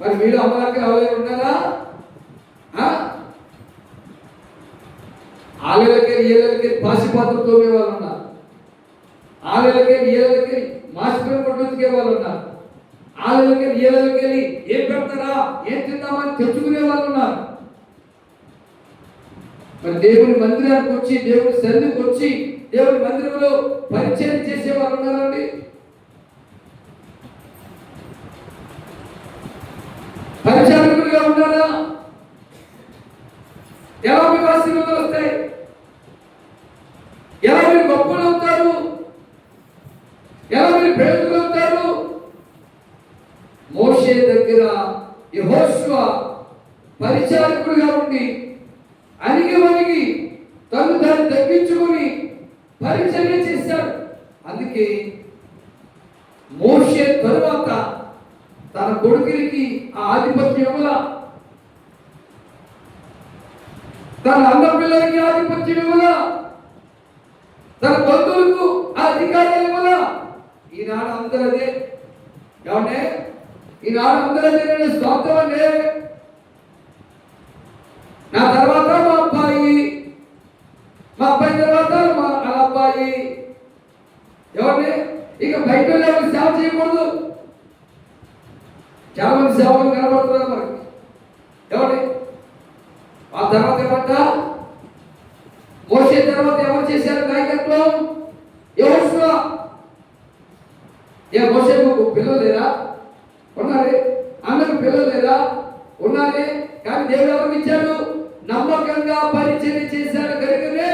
మరి మీరు అమ్మవారికి ఆలయం ఉన్నారా ఆలయాలకి ఏళ్ళకి పాసిపాత్ర తోమే వాళ్ళు ఉన్నారు. ఆలయాలకి ఏళ్ళకి మాసిపోయిన కొట్టుకే వాళ్ళు ఉన్నారు. ఆలయాలకి ఏళ్ళకి వెళ్ళి ఏం పెడతారా? ఏం తిందామని తెచ్చుకునే వాళ్ళు ఉన్నారు. మరి దేవుని మందిరానికి వచ్చి దేవుని సన్నిధికి వచ్చి దేవుని మందిరంలో పరిచయం చేసే వాళ్ళు ఉన్నారండి. పరిచారకులుగా ఉన్నారా? ఎలా మీకు ఆశీర్వాదాలు వస్తాయి? ఎలా మీరు గొప్పలు అవుతారు? ఎలా మీరు పేదలు అవుతారు? మోషే దగ్గర యహోశ్వ పరిచారకుడిగా ఉండి అణిగి వణిగి తను దాన్ని తగ్గించుకొని పరిచర్య చేశాడు. అందుకే మోషే తరువాత తన కొడుకునికి ఆ ఆధిపత్యం ఇవ్వలా? తన అన్న పిల్లలకి ఆధిపత్యం ఇవ్వలా? తన బంధువులకు ఆ అధికారాలు ఇవ్వలా? ఈనాడు అందరదే ఏమంటే ఈనాడు అందరదే నేను స్వార్థం అంటే నా తర్వాత మా అబ్బాయి మా అబ్బాయి తర్వాత మా అబ్బాయి. ఎవరిని ఇక బయట సేవ చేయకూడదు. చాలా మంది సేవలు కనబడుతున్నారు మనకి ఎవరి ఆ తర్వాత ఏమంట? మోసే తర్వాత ఎవరు చేశారు నాయకత్వం? ఎవరు ఏ మోసేకు పిల్లలు లేరా? ఉన్నారే? అందరు పిల్లలు లేరా? ఉన్నారే? కానీ దేవుడు ఎవరికి ఇచ్చాడు? నమ్మకంగా పరిచయం చేశాడు కనుకనే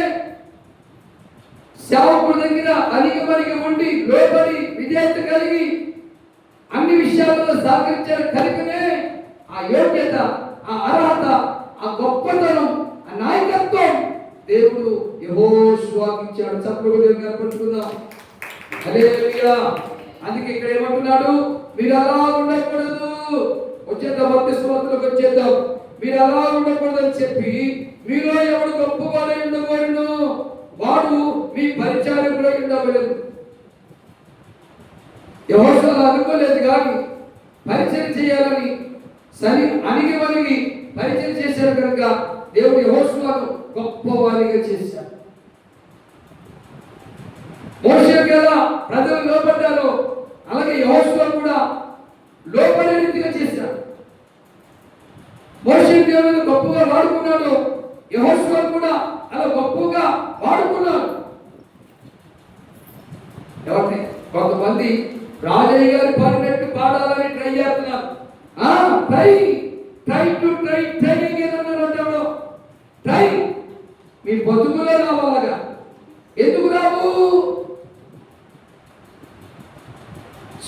సేవకుడి దగ్గర అలిగి మరిగి ఉండి లోపలి విధేయత కలిగి అన్ని విషయాల్లో సహకరించాడు కలిపినే ఆ యోగ్యత ఆ అర్హత ఆ గొప్పతనం ఆ నాయకత్వం దేవుడు యహోష్వాకిచ్చాడు చప్పుడు కనపరుచుకుందాం అందుకే ఇక్కడ ఏమంటున్నాడు? మీరు అలా ఉండకూడదు. వచ్చేద్దాం మధ్యస్థులకు వచ్చేద్దాం. మీరు అలా ఉండకూడదు అని చెప్పి మీలో ఎవడు గొప్పవాడై ఉండకూడదు వాడు మీ పరిచారకుడై ఉండవలేదు ఎవరు అనుకోలేదు కానీ పరిచయం చేయాలని సరి అణిగి వణిగి పరిచయం చేశారు కనుక దేవుడు యహోషులను గొప్పవారిగా చేశారు మోషే ఎలా ప్రజలు లోపడ్డారు అలాగే యహోషువ కూడా లోపడే రీతిగా చేశారు మోషన్ దేవుడు గొప్పగా వాడుకున్నాడు యహోషువ కూడా అలా గొప్పగా వాడుకున్నాడు ఎవరిని కొంతమంది రాజయ్య గారు పర్ఫెక్ట్ పాడాలని ట్రై చేస్తున్నారు try try to try training ఏదన్నారు అంటాడు ట్రై. మీ బతుకులే రావాలగా. ఎందుకు రావు?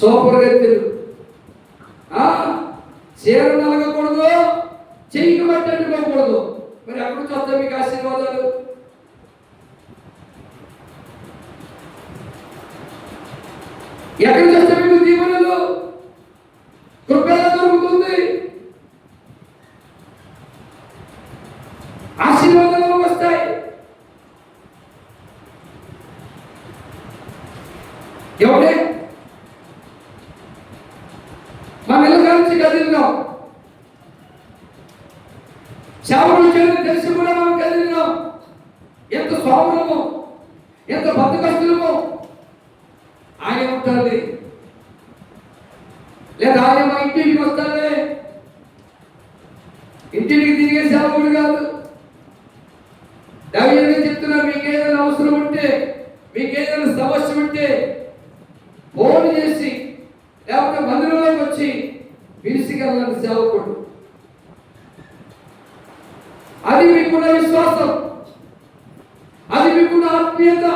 సూపర్గా చీర నలగకూడదు చెయ్యి బట్టి మరి ఎక్కడి చూద్దాం మీకు ఆశీర్వాదాలు. ఎక్కడ నుంచి వస్తాయి మీకు దీవెనలు కృప ఎలా దొరుకుతుంది ఆశీర్వాదాలు వస్తాయి ఎవడే మన ఇళ్ళ నుంచి కదిలినాం శాపం చేయడం తెలిసి కూడా మనం కదిలినాం ఎంత స్వాములము ఎంత బతుకస్తులము ఆయన ఉంటుంది లేదా ఆయన మా ఇంటికి వస్తాడే ఇంటికి తిరిగే సేవకుడు కాదు. దైవంగా చెప్తున్నా మీకు ఏదైనా అవసరం ఉంటే మీకు ఏదైనా సమస్య ఉంటే ఫోన్ చేసి లేకపోతే మందిరంలోకి వచ్చి పిలిచికెళ్ళని సేవకుడు అది మీకున్న విశ్వాసం. అది మీకున్న ఆత్మీయత.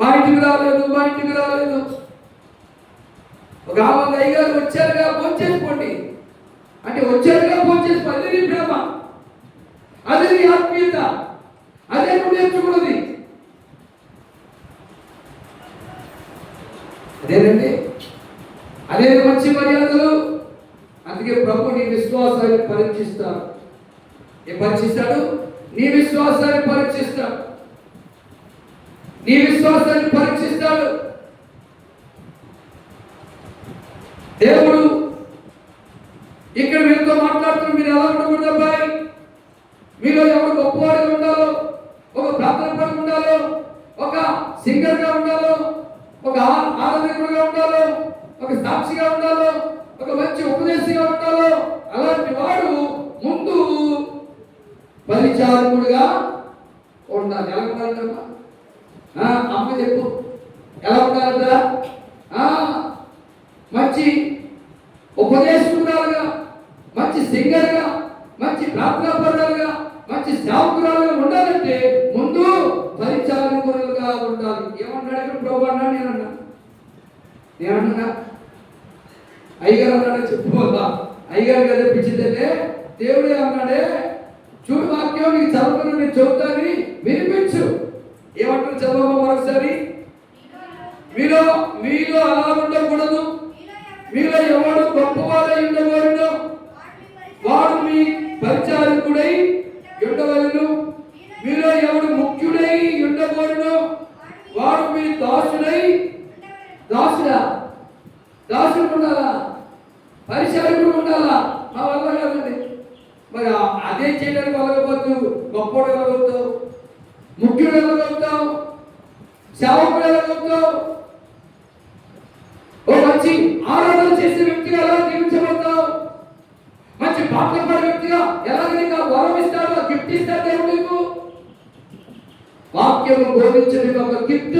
మా ఇంటికి రాలేదు మా ఇంటికి రాలేదు. ఒక ఆమె అయ్యగారు వచ్చారుగా ఫోన్ చేసుకోండి అంటే వచ్చారుగా ఫోన్ చేసుకో అదే నీ ప్రేమ అది నీ ఆత్మీయత. అదే నువ్వు నేర్చుకున్నది. అదేనండి. అదే మంచి మర్యాదలు. అందుకే ప్రభు నీ విశ్వాసాన్ని పరీక్షిస్తాడు. ఏం పరీక్షిస్తాడు? నీ విశ్వాసాన్ని పరీక్షిస్తాడు. నీ విశ్వాసాన్ని పరీక్షిస్తాడు. దేవుడు ఇక్కడ మీతో మాట్లాడుతున్న మీరు ఎలా ఉండకూడదు అబ్బాయి? మీలో ఎవరు గొప్పవాడిగా ఉండాలో ఒక ప్రార్థన పడి ఉండాలో ఒక సింగర్గా ఉండాలో ఒక ఆ- ఆరాధకుడిగా ఉండాలో ఒక సాక్షిగా ఉండాలో ఒక మంచి ఉపదేశంగా ఉండాలో అలాంటి వాడు ముందు పరిచారకుడుగా ఉండాలి. ఎలా ఉండాలమ్మా అమ్మ? చెప్పు. ఎలా ఉండాలంట మంచి ఉపదేశకురాలుగా మంచి సింగర్గా మంచి ప్రార్థనాపరులుగా మంచి సేవకురాలుగా ఉండాలంటే ముందు పరిచారకులుగా ఉండాలి. ఏమన్నాడు ఇక్కడ ప్రభు అన్నాడు నేనన్నా? నేనన్నా అయ్యగారు అన్నాడే చెప్పుకోదా అయ్యగారు కదా పిచ్చిందంటే దేవుడే అన్నాడే చూడు వాక్యం నీకు చదువుకుని నేను చెబుతాని వినిపించు. ఏమంటారు చదవమ్మ మరొకసారి? మీలో మీలో అలా ఉండకూడదు. మీలో ఎవడు గొప్పవాడై ఉండకూడదు. వాడు మీ పరిచారకుడై ఉండవలను. మీలో ఎవడు ముఖ్యుడై ఉండకూడదు. వాడు మీ దాసుడై దాసుడా. దాసుడు ఉండాలా పరిచారకుడు ఉండాలా? మా వల్ల కాదండి. మరి అదే చేయడానికి వెళ్ళకపోతు గొప్పడు వెళ్ళగలుగుతావు ముఖ్యుడు వెళ్ళగలుగుతావు సేవకుడు వెళ్ళగలుగుతావు ఓ మంచి ఆరాధన చేసే వ్యక్తిగా ఎలా జీవించబడతావు? మంచి పాత్ర పడే వ్యక్తిగా ఎలాగ నీకు వరం ఇస్తాడో? గిఫ్ట్ ఇస్తాడు దేవుడు నీకు? వాక్యము బోధించడం ఒక గిఫ్ట్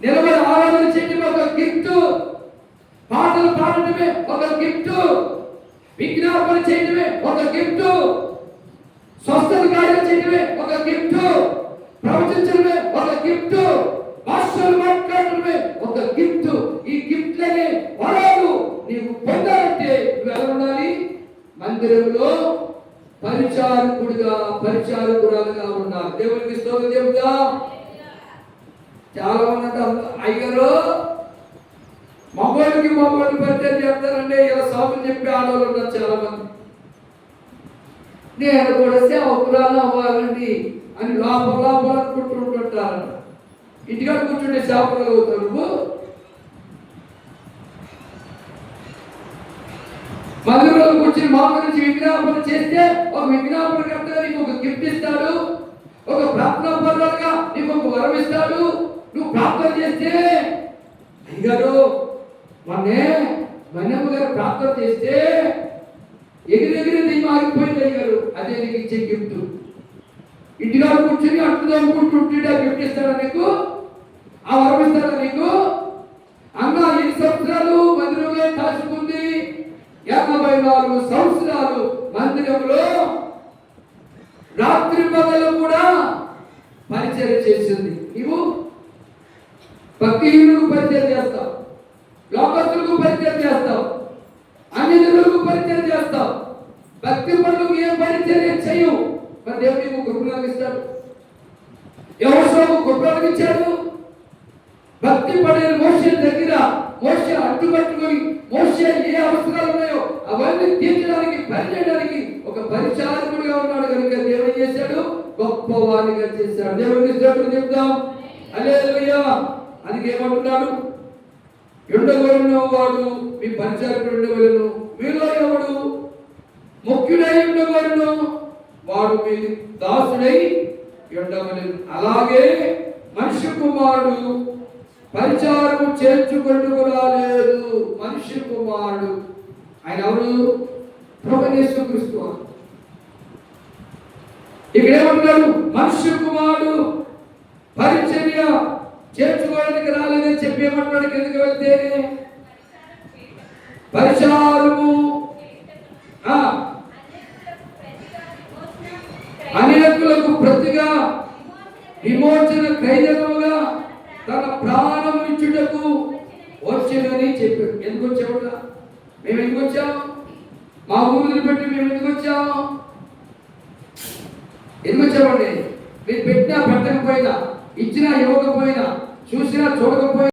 నిలబడి ఆరాధన చేయడం ఒక గిఫ్ట్ చేయడమే ఒక గిఫ్ట్. విజ్ఞాపన చేయడమే ఒక గిఫ్ట్. స్వస్థత కార్యం చేయడమే ఒక గిఫ్ట్. ప్రవచించడమే ఒక గిఫ్ట్. భాషలు మాట్లాడటమే ఒక గిఫ్ట్. ఈ గిఫ్ట్లనే వరాలు నీవు పొందాలంటే నువ్వు ఎలా ఉండాలి? మందిరంలో పరిచారకుడిగా పరిచారకురాలుగా ఉన్నారు దేవునికి స్తోత్రం దేవుడా చాలా మంది అయ్యగారు మగవాళ్ళకి మగవాళ్ళు పరిచయం చేస్తారంటే ఇలా సాగులు చెప్పి ఆడవాళ్ళు ఉన్నారు చాలా మంది నేను కూడా సేవకురాలు అవ్వాలండి అని లోపల లోపల అనుకుంటుంటారు ఇంటికాడ కూర్చుంటే సేవకురాలు అవుతారు నువ్వు? మందిరంలో కూర్చుని మా గురించి విజ్ఞాపన చేస్తే ఒక విజ్ఞాపన కర్తగా నీకు ఒక గిఫ్ట్ ఇస్తాడు. ఒక ప్రార్థన పరులుగా నీకు ఒక వరం ఇస్తాడు. నువ్వు ప్రార్థన చేస్తే అయ్యారు మొన్నే మన్నమ్మ గారు ప్రార్థన చేస్తే ఎగిరెగిరి దెయ్యం ఆగిపోయింది అయ్యారు అదే నీకు ఇచ్చే గిఫ్ట్. ఇంటిలో కూర్చుని అంటుదా అనుకుంటుంటే గిఫ్ట్ ఇస్తాడా నీకు? ఆ వరం ఇస్తాడా నీకు? అన్న ఎన్ని సంవత్సరాలు మందిరంలో కాచుకుంది? ఎనభై నాలుగు సంవత్సరాలు మందిరంలో రాత్రి పగలు కూడా పరిచయం చేసింది. నీవు భక్తిహీనులకు పరిచయం చేస్తావు. పరిచయం చేస్తావు. అన్నిలకు పరిచయం చేస్తావు. భక్తి పనులకు ఏం పరిచయం చేయవు. మరి దేవుడు నీకు కృపణాలు ఇస్తాడు ఎవరు కృపణాలు ఇచ్చాడు భక్తి పడిన మోసే దగ్గర మోసే అడ్డుపట్టుకొని మోసే ఏ అవసరాలు ఉన్నాయో అవన్నీ తీర్చడానికి పనిచేయడానికి ఒక పరిచారకుడిగా ఉన్నాడు కనుక దేవుడు చేశాడు? గొప్పవాడిగా చేశాడు. దేవుడిని చెప్తాం అలేలుయ్యా అందుకేమంటున్నాడు? ఏమంటున్నాడు వాడు మీ పరిచారకుడు ఉండవలను మీలో ఎవడు ముఖ్యుడై ఉండవలను వాడు మీ దాసుడై ఉండవలను అలాగే మనిషి కుమారుడు పరిచారము చేర్చుకుంటుకురా రాలేదు మనిషి కుమారుడు ఆయన ఎవరు? ప్రభునేశ్వర క్రీస్తు వారు. ఇక్కడ ఏమంటున్నాడు? మనుష్య కుమారుడు పరిచర్య చేర్చుకోవడానికి రాలేదని చెప్పి ఏమంటున్నాడు కిందకి వెళ్తే? పరిచారము ఆ, అనేకులకు ప్రతిగా విమోచన కైదముగా తన ప్రాణం ఇచ్చుటకు వచ్చిందని చెప్పాడు ఎందుకు వచ్చావుట? మేము ఎందుకు వచ్చాం? మా ఊరిని పెట్టి మేము ఎందుకు వచ్చాము ఎందుకు వచ్చామండి? మీరు పెట్టినా పెట్టకపోయినా ఇచ్చినా ఇవ్వకపోయినా చూసినా చూడకపోయినా